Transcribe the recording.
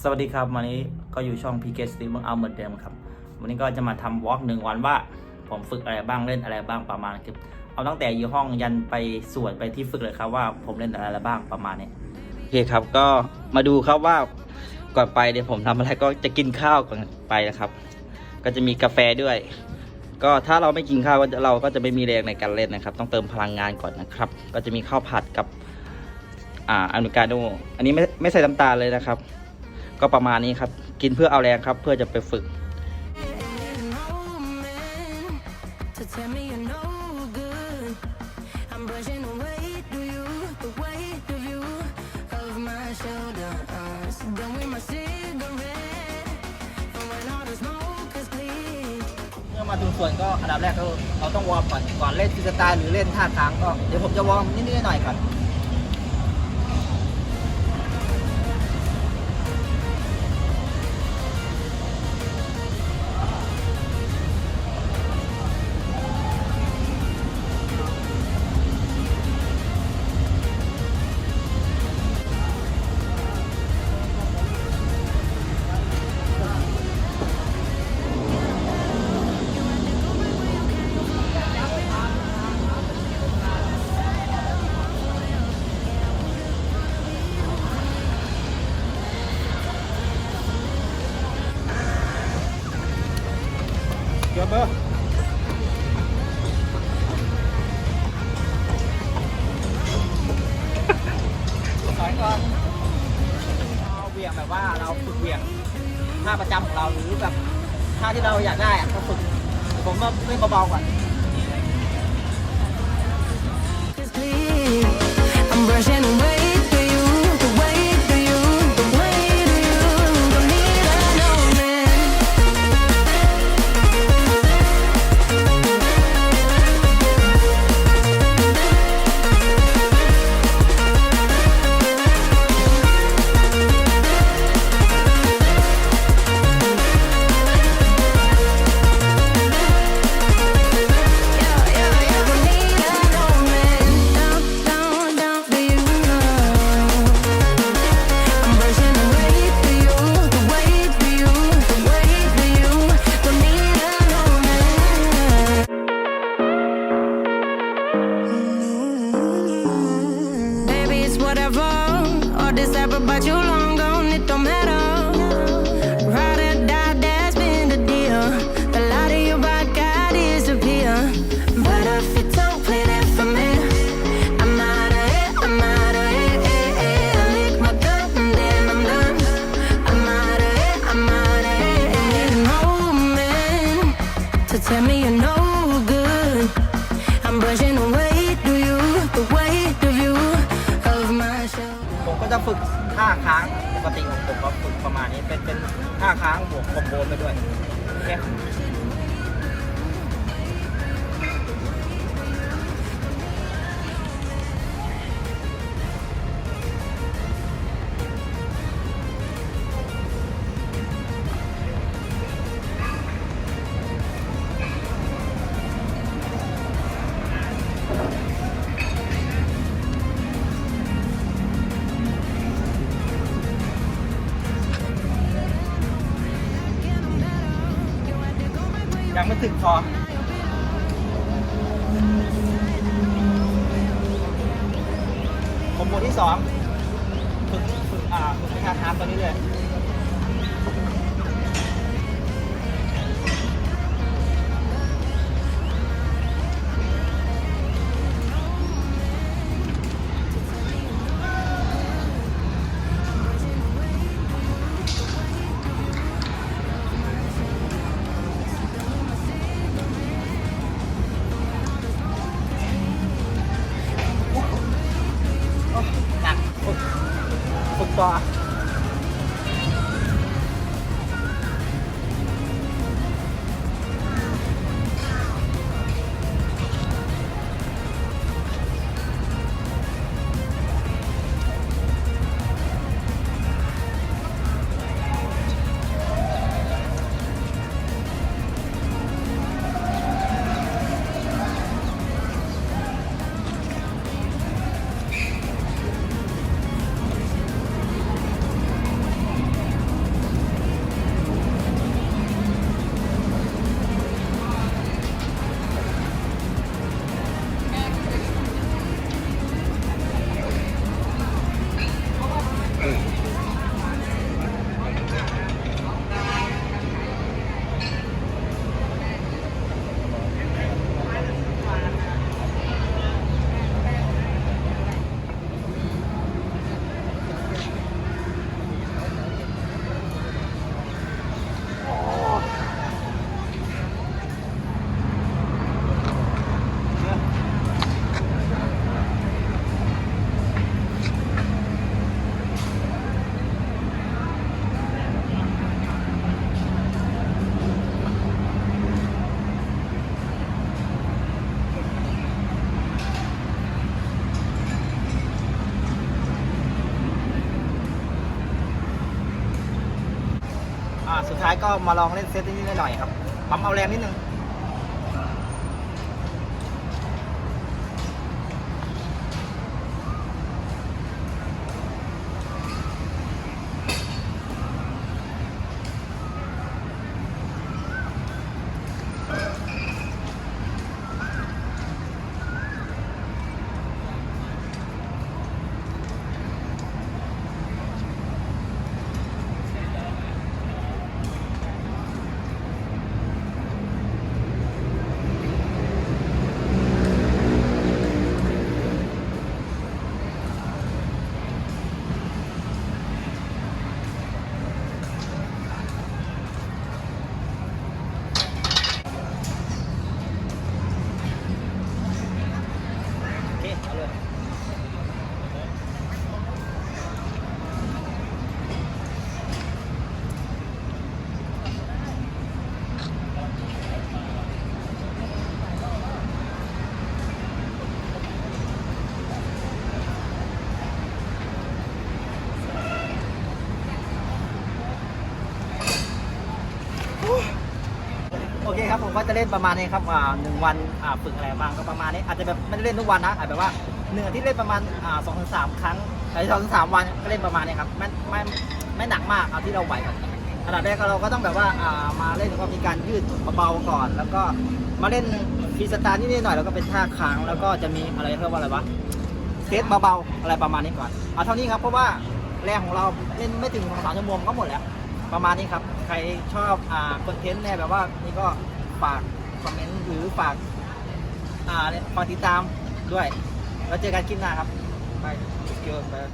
สวัสดีครับ วันนี้ก็อยู่ช่อง PK Stream เมืองเอาเหมือนเดิมครับ วันนี้ก็จะมาทำวอล์กหนึ่งวันว่า ผมฝึกอะไรบ้างเล่นอะไรบ้างประมาณคือเอาตั้งแต่อยู่ห้องยันไปส่วนไปที่ฝึกเลยครับว่าผมเล่นอะไรบ้างประมาณนี้โอเคครับก็มาดูครับว่าก่อนไปเดี๋ยวผมทำอะไรก็จะกินข้าวก่อนไปนะครับ ก็จะมีกาแฟด้วย ก็ถ้าเราไม่กินข้าวก็เราก็จะไม่มีแรงในการเล่นนะครับ ต้องเติมพลังงานก่อนนะครับ ก็จะมีข้าวผัดกับอ่าอเมริกาโน่อันนี้ไม่ไม่ใส่น้ำตาลเลยนะครับ ก็ประมาณนี้ครับ กินเพื่อเอาแรงครับ เพื่อจะไปฝึก เมื่อมาถึงส่วนก็อันดับแรกก็เราต้องวอร์มก่อนก่อนเล่นฟิสไตล์หรือเล่นท่าทางก็เดี๋ยวผมจะวอร์มนิดๆหน่อยๆก่อน เดี๋ยวเบอร์สอนก่อนเอาเหวี่ยงแบบว่าเราฝึกเหวี่ยงท่าประจำของเราหรือแบบท่าที่เราอยากได้อะก็ฝึกผมก็เล่นเบาๆก่อน is clear. I'm brushing away tell me you're no good. I'm brushing away to you, the weight of you, of my shoulder. ผมก็จะฝึกท่าค้างปกติของผมก็ฝึกประมาณนี้เป็นเป็นท่าค้างบวกคอมโบไปด้วยโอเค ยังไม่ถึงพอคอมโบที่สองฝึกฝึกอ่าฝึกในท่าทาตอนนี้เลย สุดท้ายก็มาลองเล่นเซตนิดๆหน่อยๆครับปั๊มเอาแรงนิดนึง โอเคครับผมก็จะเล่นประมาณนี้ครับอ่าหนึ่งวันอ่าฝึกอะไรบ้างก็ประมาณนี้อาจจะแบบไม่ได้เล่นทุกวันนะอาจจะแบบว่าหนึ่งอาทิตย์เล่นประมาณอ่าสองถึงสามครั้งหรือสองถึงสามวันก็เล่นประมาณนี้ครับไม่ไม่ไม่หนักมากเอาที่เราไหวก่อนอันดับแรกเราก็ต้องแบบว่าอ่ามาเล่นก็มีการยืดเบาๆก่อน แล้วก็มาเล่นฟรีสไตล์นิดๆหน่อยแล้วก็เป็นท่าค้างแล้วก็จะมีอะไรเรียกว่าอะไรวะเซตเบาๆอะไรประมาณนี้ก่อนเอาเท่านี้ครับเพราะว่าแรงของเราเล่นไม่ถึงสองสามชั่วโมงก็หมดแล้ว ประมาณนี้ครับ ใครชอบอ่าคอนเทนต์เน่แบบว่านี่ก็ฝากคอมเมนต์หรือฝากอ่าฝากติดตามด้วย แล้วเจอกันคลิปหน้าครับ ไปเจอกัน